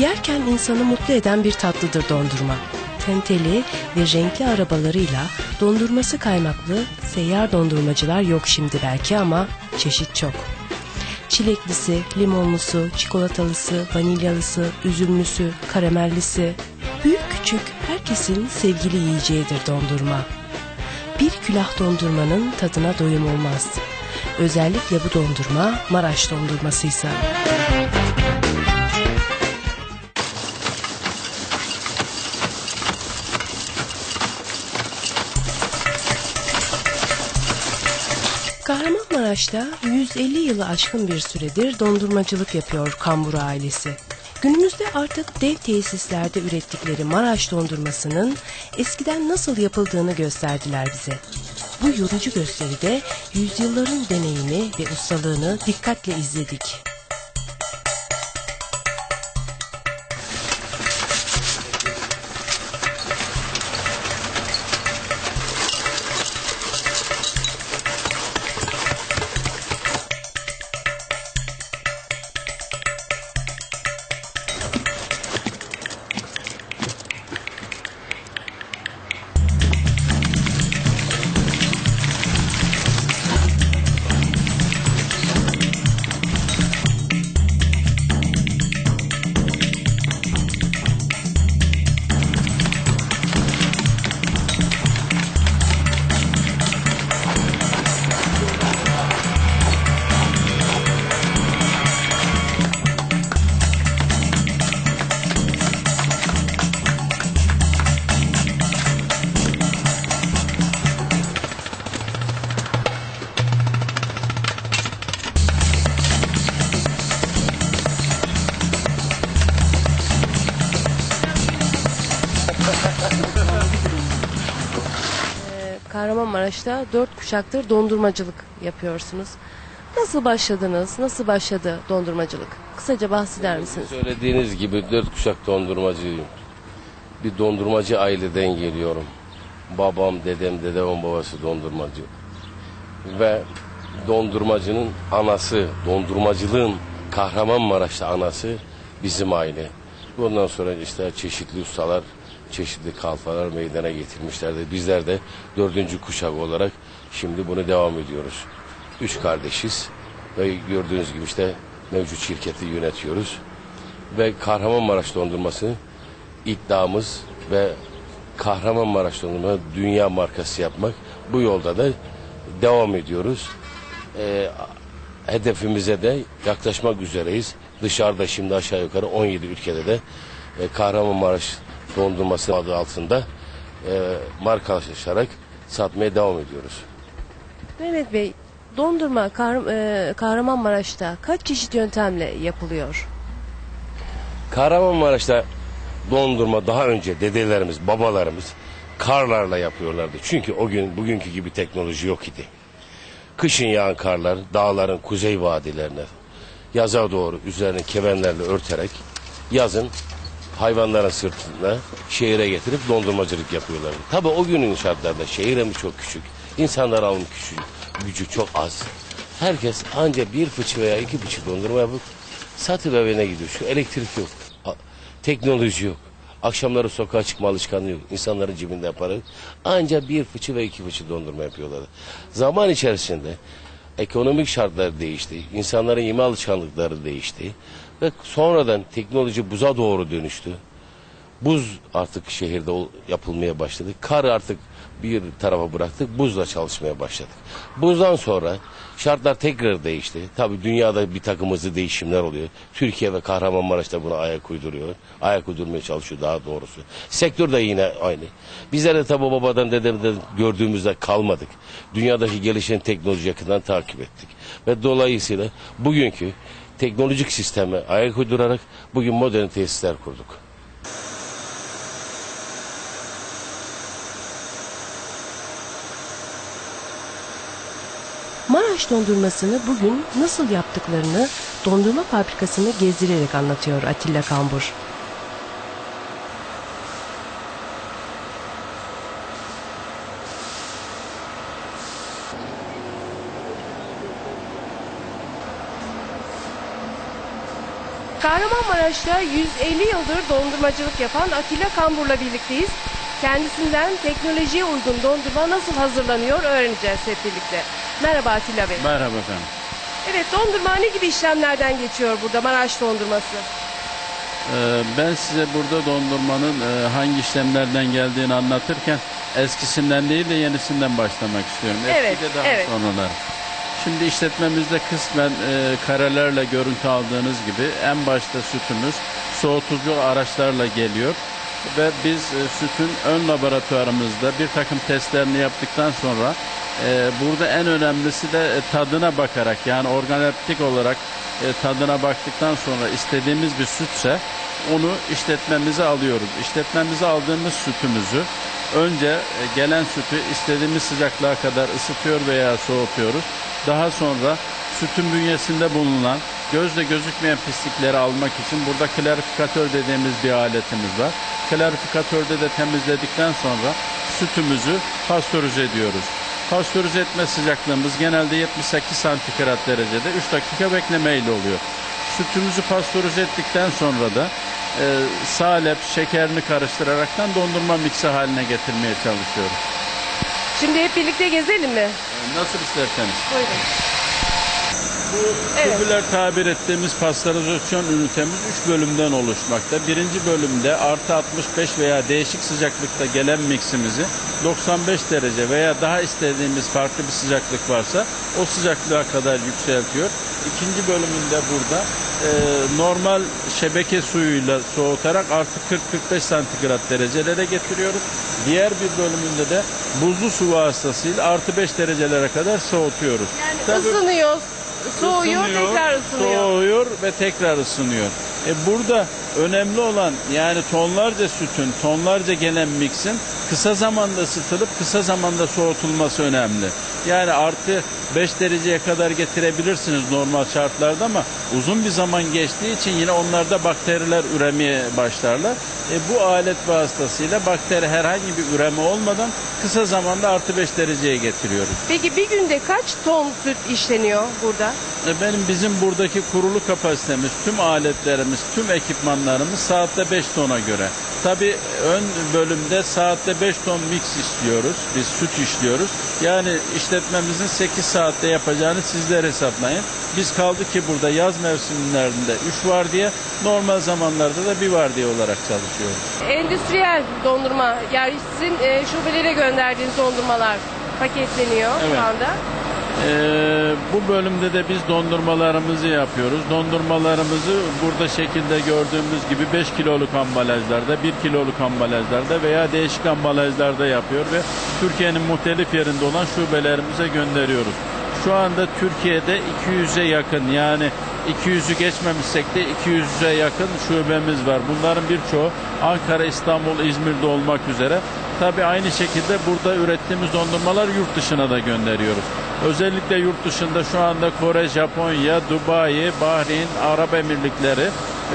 Yerken insanı mutlu eden bir tatlıdır dondurma. Tenteli ve renkli arabalarıyla dondurması kaymaklı seyyar dondurmacılar yok şimdi belki ama çeşit çok. Çileklisi, limonlusu, çikolatalısı, vanilyalısı, üzümlüsü, karamellisi. Büyük küçük herkesin sevgili yiyeceğidir dondurma. Bir külah dondurmanın tadına doyum olmaz. Özellikle bu dondurma Maraş dondurmasıysa. Kahramanmaraş'ta 150 yılı aşkın bir süredir dondurmacılık yapıyor Kambur ailesi. Günümüzde artık dev tesislerde ürettikleri Maraş dondurmasının eskiden nasıl yapıldığını gösterdiler bize. Bu yorucu gösteride yüzyılların deneyimi ve ustalığını dikkatle izledik. Kahramanmaraş'ta dört kuşaktır dondurmacılık yapıyorsunuz. Nasıl başladınız? Nasıl başladı dondurmacılık? Kısaca bahseder misiniz? Söylediğiniz gibi dört kuşak dondurmacıyım. Bir dondurmacı aileden geliyorum. Babam, dedem, dedemin babası dondurmacı. Ve dondurmacının anası, dondurmacılığın Kahramanmaraş'ta anası bizim aile. Bundan sonra işte çeşitli ustalar, çeşitli kalfalar meydana getirmişlerdi. Bizler de dördüncü kuşak olarak şimdi bunu devam ediyoruz. Üç kardeşiz ve gördüğünüz gibi işte mevcut şirketi yönetiyoruz. Ve Kahramanmaraş dondurması iddiamız ve Kahramanmaraş dondurma dünya markası yapmak. Bu yolda da devam ediyoruz. Ee, hedefimize de yaklaşmak üzereyiz. Dışarıda şimdi aşağı yukarı 17 ülkede de e, Kahramanmaraş dondurması adı altında e, markalaşarak satmaya devam ediyoruz. Mehmet Bey, dondurma Kar- e, Kahramanmaraş'ta kaç çeşit yöntemle yapılıyor? Kahramanmaraş'ta dondurma daha önce dedelerimiz, babalarımız karlarla yapıyorlardı. Çünkü o gün bugünkü gibi teknoloji yok idi. Kışın yağan karlar dağların kuzey vadilerine yaza doğru üzerine kevenlerle örterek yazın hayvanların sırtına şehire getirip dondurmacılık yapıyorlardı. Tabi o günün şartlarında şehirimiz çok küçük. İnsanlar alım küçük, gücü çok az. Herkes ancak bir fıçı veya iki fıçı dondurma yapıp satıp evine gidiyor. Şu elektrik yok, teknoloji yok. Akşamları sokağa çıkma alışkanlığı yok. İnsanların cebinde para yok. Ancak bir fıçı ve iki fıçı dondurma yapıyorlar. Zaman içerisinde ekonomik şartlar değişti. İnsanların yeme alışkanlıkları değişti. Ve sonradan teknoloji buza doğru dönüştü. Buz artık şehirde yapılmaya başladı. Kar artık bir tarafa bıraktık. Buzla çalışmaya başladık. Buzdan sonra şartlar tekrar değişti. Tabi dünyada bir takım hızlı değişimler oluyor. Türkiye ve Kahramanmaraş'ta buna ayak uyduruyor. Ayak uydurmaya çalışıyor daha doğrusu. Sektör de yine aynı. Bizler de tabi babadan dedemden gördüğümüzde kalmadık. Dünyadaki gelişen teknoloji yakından takip ettik. Ve dolayısıyla bugünkü teknolojik sisteme ayak uydurarak bugün modern tesisler kurduk. Maraş dondurmasını bugün nasıl yaptıklarını dondurma fabrikasını gezdirerek anlatıyor Atilla Kambur. Kahramanmaraş'ta 150 yıldır dondurmacılık yapan Atilla Kambur'la birlikteyiz. Kendisinden teknolojiye uygun dondurma nasıl hazırlanıyor öğreneceğiz hep birlikte. Merhaba Atilla Bey. Merhaba efendim. Evet dondurma ne gibi işlemlerden geçiyor burada Maraş dondurması? Ee, ben size burada dondurmanın e, hangi işlemlerden geldiğini anlatırken eskisinden değil de yenisinden başlamak istiyorum. Eski Evet, daha evet. sonraları. Şimdi işletmemizde kısmen e, karelerle görüntü aldığınız gibi en başta sütümüz soğutucu araçlarla geliyor. Ve biz e, sütün ön laboratuvarımızda bir takım testlerini yaptıktan sonra e, burada en önemlisi de e, tadına bakarak yani organoleptik olarak e, tadına baktıktan sonra istediğimiz bir sütse onu işletmemize alıyoruz. İşletmemize aldığımız sütümüzü önce e, gelen sütü istediğimiz sıcaklığa kadar ısıtıyor veya soğutuyoruz. Daha sonra sütün bünyesinde bulunan gözle gözükmeyen pislikleri almak için burada klarifikatör dediğimiz bir aletimiz var. Klarifikatörde de temizledikten sonra sütümüzü pastörize ediyoruz. Pastörize etme sıcaklığımız genelde 78 santigrat derecede 3 dakika beklemeyle oluyor. Sütümüzü pastörize ettikten sonra da e, salep, şekerini karıştıraraktan dondurma miksi haline getirmeye çalışıyoruz. Şimdi hep birlikte gezelim mi? E, Nasıl isterseniz. Buyurun. Evet. Kübüler tabir ettiğimiz pasteurizasyon ünitemiz 3 bölümden oluşmakta. Birinci bölümde artı 65 veya değişik sıcaklıkta gelen miksimizi 95 derece veya daha istediğimiz farklı bir sıcaklık varsa o sıcaklığa kadar yükseltiyor. İkinci bölümünde burada e, normal şebeke suyuyla soğutarak artı 40-45 santigrat derecelere getiriyoruz. Diğer bir bölümünde de buzlu su vasıtasıyla artı 5 derecelere kadar soğutuyoruz. Yani Tabii- ısınıyor, soğuyor, Isınıyor, tekrar ısınıyor. Soğuyor ve tekrar ısınıyor. E burada önemli olan yani tonlarca sütün, tonlarca gelen miksin kısa zamanda ısıtılıp kısa zamanda soğutulması önemli. Yani artı 5 dereceye kadar getirebilirsiniz normal şartlarda ama uzun bir zaman geçtiği için yine onlarda bakteriler üremeye başlarlar. E bu alet vasıtasıyla bakteri herhangi bir üreme olmadan kısa zamanda artı 5 dereceye getiriyoruz. Peki bir günde kaç ton süt işleniyor burada? E, Benim bizim buradaki kurulu kapasitemiz, tüm aletlerimiz, tüm ekipmanlarımız saatte 5 tona göre. Tabii ön bölümde saatte 5 ton mix işliyoruz, biz süt işliyoruz. Yani işletmemizin 8 saatte yapacağını sizler hesaplayın. Biz kaldı ki burada yaz mevsimlerinde 3 var diye, normal zamanlarda da bir var diye olarak çalışıyoruz. Endüstriyel dondurma yani sizin e, şubelere gönderdiğiniz dondurmalar paketleniyor Evet. şu anda. Ee, bu bölümde de biz dondurmalarımızı yapıyoruz. Dondurmalarımızı burada şekilde gördüğümüz gibi 5 kiloluk ambalajlarda, 1 kiloluk ambalajlarda veya değişik ambalajlarda yapıyor ve Türkiye'nin muhtelif yerinde olan şubelerimize gönderiyoruz. Şu anda Türkiye'de 200'e yakın yani 200'ü geçmemişsek de 200'e yakın şubemiz var. Bunların birçoğu Ankara, İstanbul, İzmir'de olmak üzere. Tabii aynı şekilde burada ürettiğimiz dondurmalar yurt dışına da gönderiyoruz. Özellikle yurt dışında şu anda Kore, Japonya, Dubai, Bahreyn, Arap Emirlikleri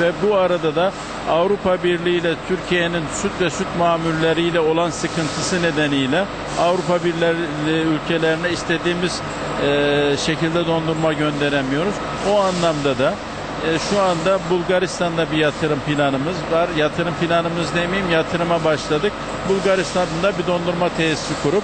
ve bu arada da Avrupa Birliği ile Türkiye'nin süt ve süt mamulleriyle olan sıkıntısı nedeniyle Avrupa Birliği ülkelerine istediğimiz e, şekilde dondurma gönderemiyoruz. O anlamda da e, şu anda Bulgaristan'da bir yatırım planımız var. Yatırım planımız demeyeyim yatırıma başladık. Bulgaristan'da bir dondurma tesisi kurup